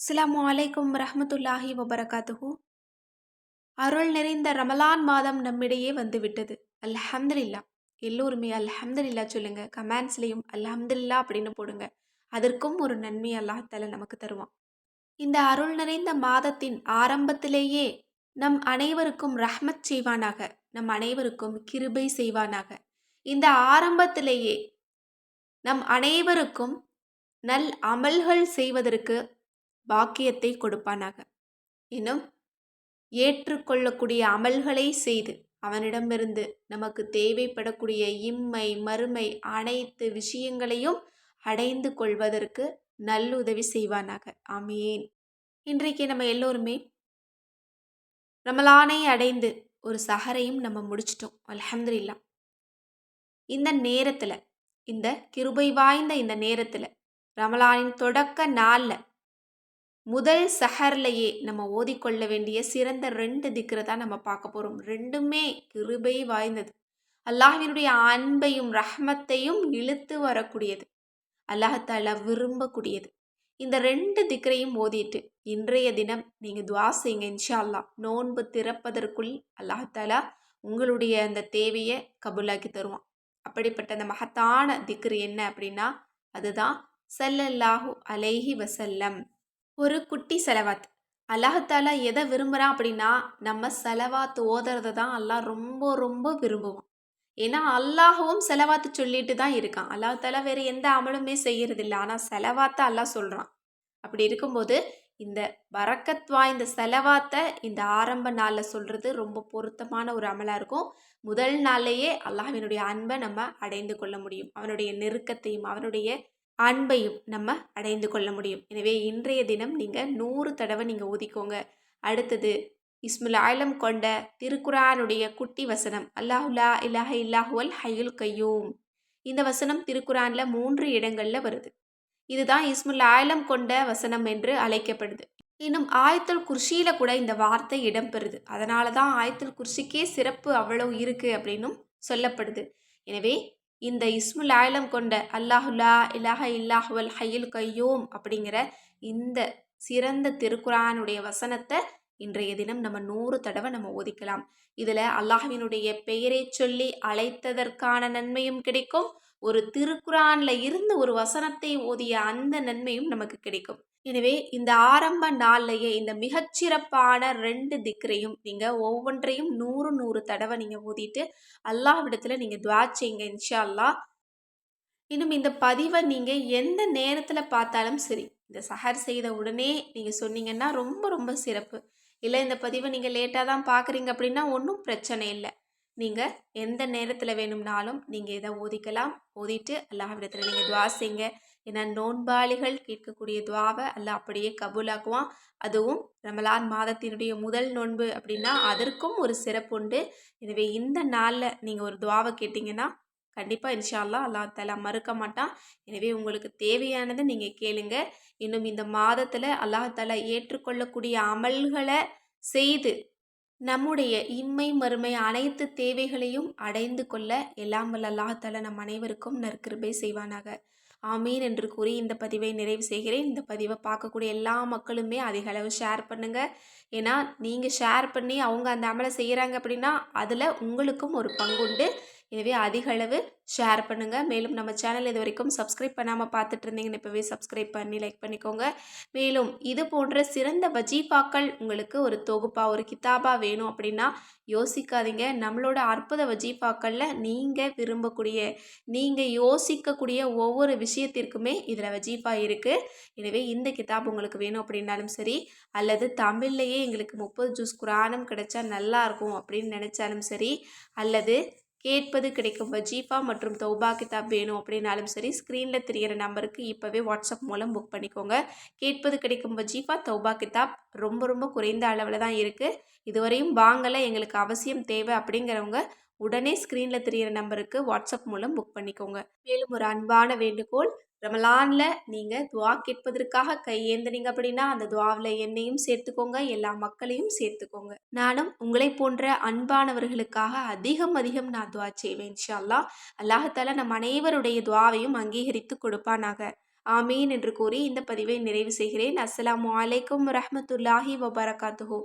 அஸ்லாம் வலைக்கும் ரஹமத்துல்லாஹி வபரகாத்துஹு. அருள் நிறைந்த ரமலான் மாதம் நம்மிடையே வந்துவிட்டது. அல்ஹம்துலில்லா எல்லோருமே அல்ஹம்துலில்லா சொல்லுங்க. கமெண்ட்ஸ்லேயும் அல்ஹம்துலில்லா அப்படின்னு போடுங்க. அதற்கும் ஒரு நன்மை அல்லாஹால நமக்கு தருவான். இந்த அருள் நிறைந்த மாதத்தின் ஆரம்பத்திலேயே நம் அனைவருக்கும் ரஹ்மத் செய்வானாக. நம் அனைவருக்கும் கிருபை செய்வானாக. இந்த ஆரம்பத்திலேயே நம் அனைவருக்கும் நல் அமல்கள் செய்வதற்கு பாக்கியத்தை கொடுப்பானாக. இன்னும் ஏற்றுக்கொள்ளக்கூடிய அமல்களை செய்து அவனிடமிருந்து நமக்கு தேவைப்படக்கூடிய இம்மை மறுமை அனைத்து விஷயங்களையும் அடைந்து கொள்வதற்கு நல்லுதவி செய்வானாக. ஆமேன். இன்றைக்கு நம்ம எல்லோருமே ரமலானை அடைந்து ஒரு சஹரையும் நம்ம முடிச்சிட்டோம். அலமதுல்லா இந்த நேரத்தில் இந்த கிருபை வாய்ந்த இந்த நேரத்தில் ரமலானின் தொடக்க நாளில் முதல் சஹர்லையே நம்ம ஓதிக்கொள்ள வேண்டிய சிறந்த ரெண்டு திக்ரை தான் நம்ம பார்க்க போகிறோம் ரெண்டுமே கிருபை வாய்ந்தது. அல்லாஹினுடைய அன்பையும் ரஹ்மத்தையும் இழுத்து வரக்கூடியது. அல்லாஹாலா விரும்பக்கூடியது. இந்த ரெண்டு திக்ரையும் ஓதிட்டு இன்றைய தினம் நீங்கள் துவா செய்யுங்க இன்ஷா அல்லா நோன்பு திறப்பதற்குள் அல்லாஹாலா உங்களுடைய அந்த தேவையை கபூலாக்கி தருவான். அப்படிப்பட்ட அந்த மகத்தான திக்ரு என்ன அப்படின்னா அதுதான் சல்லல்லாஹு அலைஹி வசல்லம் ஒரு குட்டி செலவாத் அல்லாஹாலா எதை விரும்புகிறான் அப்படின்னா நம்ம செலவாத்து ஓதுறதை தான் அல்லாஹ் ரொம்ப ரொம்ப விரும்புவான். ஏன்னா அல்லாஹவும் செலவாத்து சொல்லிட்டு தான் இருக்கான். அல்லாஹாலா வேறு எந்த அமலுமே செய்யறதில்ல. ஆனால் செலவாத்தை அல்லாஹ் சொல்கிறான் அப்படி இருக்கும்போது இந்த வரக்கத் வாய்ந்த செலவாத்தை இந்த ஆரம்ப நாளில் சொல்கிறது ரொம்ப பொருத்தமான ஒரு அமலாக இருக்கும். முதல் நாள்லேயே அல்லாஹினுடைய அன்பை நம்ம அடைந்து கொள்ள முடியும். அவனுடைய நெருக்கத்தையும் அவனுடைய அன்பையும் நம்ம அடைந்து கொள்ள முடியும். எனவே இன்றைய தினம் நீங்கள் நூறு தடவை நீங்கள் ஊதிக்கோங்க அடுத்தது இஸ்முல் ஆலம் கொண்ட திருக்குரானுடைய குட்டி வசனம் அல்லாஹுல்லா இல்லாஹ இல்லாஹுவல் ஹையுல் கையூம். இந்த வசனம் திருக்குரானில் மூன்று இடங்களில் வருது. இதுதான் இஸ்முல் ஆலம் கொண்ட வசனம் என்று அழைக்கப்படுது. இன்னும் ஆயத்துல் குர்ஷியில் கூட இந்த வார்த்தை இடம்பெறுது. அதனால தான் ஆயத்துல் குர்ஷிக்கே சிறப்பு அவ்வளோ இருக்குது அப்படின்னும் சொல்லப்படுது. எனவே இந்த இஸ்முல் ஆயிலம் கொண்ட அல்லாஹுல்லா இல்லாஹ இல்லாஹுவல் ஹையுல் கையூம் அப்படிங்கிற இந்த சிறந்த திருக்குறானுடைய வசனத்தை இன்றைய தினம் நம்ம நூறு தடவை நம்ம ஒதுக்கலாம் இதில் அல்லாஹினுடைய பெயரை சொல்லி அழைத்ததற்கான நன்மையும் கிடைக்கும். ஒரு திருக்குறான்ல இருந்து ஒரு வசனத்தை ஓதிய அந்த நன்மையும் நமக்கு கிடைக்கும். எனவே இந்த ஆரம்ப நாள்லயே இந்த மிகச்சிறப்பான ரெண்டு திக்ரையும் நீங்கள் ஒவ்வொன்றையும் நூறு நூறு தடவை நீங்கள் ஓதிட்டு அல்லாஹ்விடத்தில் நீங்கள் துவா செய்யுங்க இன்ஷா அல்லாஹ் இன்னும் இந்த பதிவை நீங்கள் எந்த நேரத்தில் பார்த்தாலும் சரி இந்த சஹர் செய்த உடனே நீங்கள் சொன்னீங்கன்னா ரொம்ப ரொம்ப சிறப்பு. இல்லை இந்த பதிவை நீங்கள் லேட்டாக தான் பார்க்குறீங்க அப்படின்னா ஒன்றும் பிரச்சனை இல்லை. நீங்கள் எந்த நேரத்தில் வேணும்னாலும் நீங்கள் இதை ஓதிக்கலாம். ஓதிட்டு அல்லாஹ்விடத்தில் நீங்கள் துவா செய்ங்க ஏன்னா நோன்பாளிகள் கேட்கக்கூடிய துவாவை அல்லாஹ் அப்படியே கபூலாக்குவான். அதுவும் ரமலான் மாதத்தினுடைய முதல் நோன்பு அப்படின்னா அதற்கும் ஒரு சிறப்பு உண்டு. எனவே இந்த நாளில் நீங்கள் ஒரு துவாவை கேட்டிங்கன்னா கண்டிப்பாக இன்ஷால்லா அல்லா அல்லா தலா மறுக்க மாட்டான். எனவே உங்களுக்கு தேவையானதை நீங்கள் கேளுங்க. இன்னும் இந்த மாதத்தில் அல்லாஹாலா ஏற்றுக்கொள்ளக்கூடிய அமல்களை செய்து நம்முடைய இம்மை மறுமை அனைத்து தேவைகளையும் அடைந்து கொள்ள எல்லாம் வல்ல அல்லாஹால நம் அனைவருக்கும் நற்கிருபை செய்வானாக. ஆமீன் என்று கூறி இந்த பதிவை நிறைவு செய்கிறேன். இந்த பதிவை பார்க்கக்கூடிய எல்லா மக்களுமே அதிக அளவு ஷேர் பண்ணுங்கள் ஏன்னா நீங்கள் ஷேர் பண்ணி அவங்க அந்த அமலை செய்கிறாங்க அப்படின்னா அதில் உங்களுக்கும் ஒரு பங்குண்டு. இதுவே அதிக அளவு ஷேர் பண்ணுங்கள் மேலும் நம்ம சேனல் இது வரைக்கும் சப்ஸ்கிரைப் பண்ணாமல் பார்த்துட்டு இருந்தீங்கன்னு இப்போவே சப்ஸ்கிரைப் பண்ணி லைக் பண்ணிக்கோங்க. மேலும் இது போன்ற சிறந்த வஜீஃபாக்கள் உங்களுக்கு ஒரு தொகுப்பாக ஒரு கிதாபாக வேணும் அப்படின்னா யோசிக்காதீங்க. நம்மளோட அற்புத வஜீஃபாக்களில் நீங்கள் விரும்பக்கூடிய நீங்கள் யோசிக்கக்கூடிய ஒவ்வொரு விஷயத்திற்குமே இதில் வஜீஃபா இருக்குது எனவே இந்த கிதாப் உங்களுக்கு வேணும் அப்படின்னாலும் சரி அல்லது தமிழ்லையே எங்களுக்கு முப்பது ஜூஸ் குரானம் கிடைச்சா நல்லாயிருக்கும் அப்படின்னு நினச்சாலும் சரி அல்லது கேட்பது கிடைக்கும். வஜீஃபா மற்றும் தௌபா கிதாப் வேணும் அப்படின்னாலும் சரி ஸ்க்ரீனில் தெரிகிற நம்பருக்கு இப்போவே வாட்ஸ்அப் மூலம் புக் பண்ணிக்கோங்க. கேட்பது கிடைக்கும். வஜீஃபா தௌபா கிதாப் ரொம்ப ரொம்ப குறைந்த அளவில் தான் இருக்குது இதுவரையும் வாங்கலை எங்களுக்கு அவசியம் தேவை அப்படிங்கிறவங்க உடனே ஸ்க்ரீனில் தெரிகிற நம்பருக்கு வாட்ஸ்அப் மூலம் புக் பண்ணிக்கோங்க. மேலும் ஒரு அன்பான வேண்டுகோள் ரமலானில் நீங்கள் துவா கேட்பதற்காக கையேந்தினீங்க அப்படின்னா அந்த துவாவில் என்னையும் சேர்த்துக்கோங்க எல்லா மக்களையும் சேர்த்துக்கோங்க. நானும் உங்களை போன்ற அன்பானவர்களுக்காக அதிகம் அதிகம் நான் துவா செய்வேன் இன்ஷா அல்லா அல்லாஹால நம் அனைவருடைய துவாவையும் அங்கீகரித்து கொடுப்பானாக. ஆமீன் என்று கூறி இந்த பதிவை நிறைவு செய்கிறேன். அஸ்லாம் வலைக்கம் ரஹமத்துல்லாஹி வபரகாத்துஹு.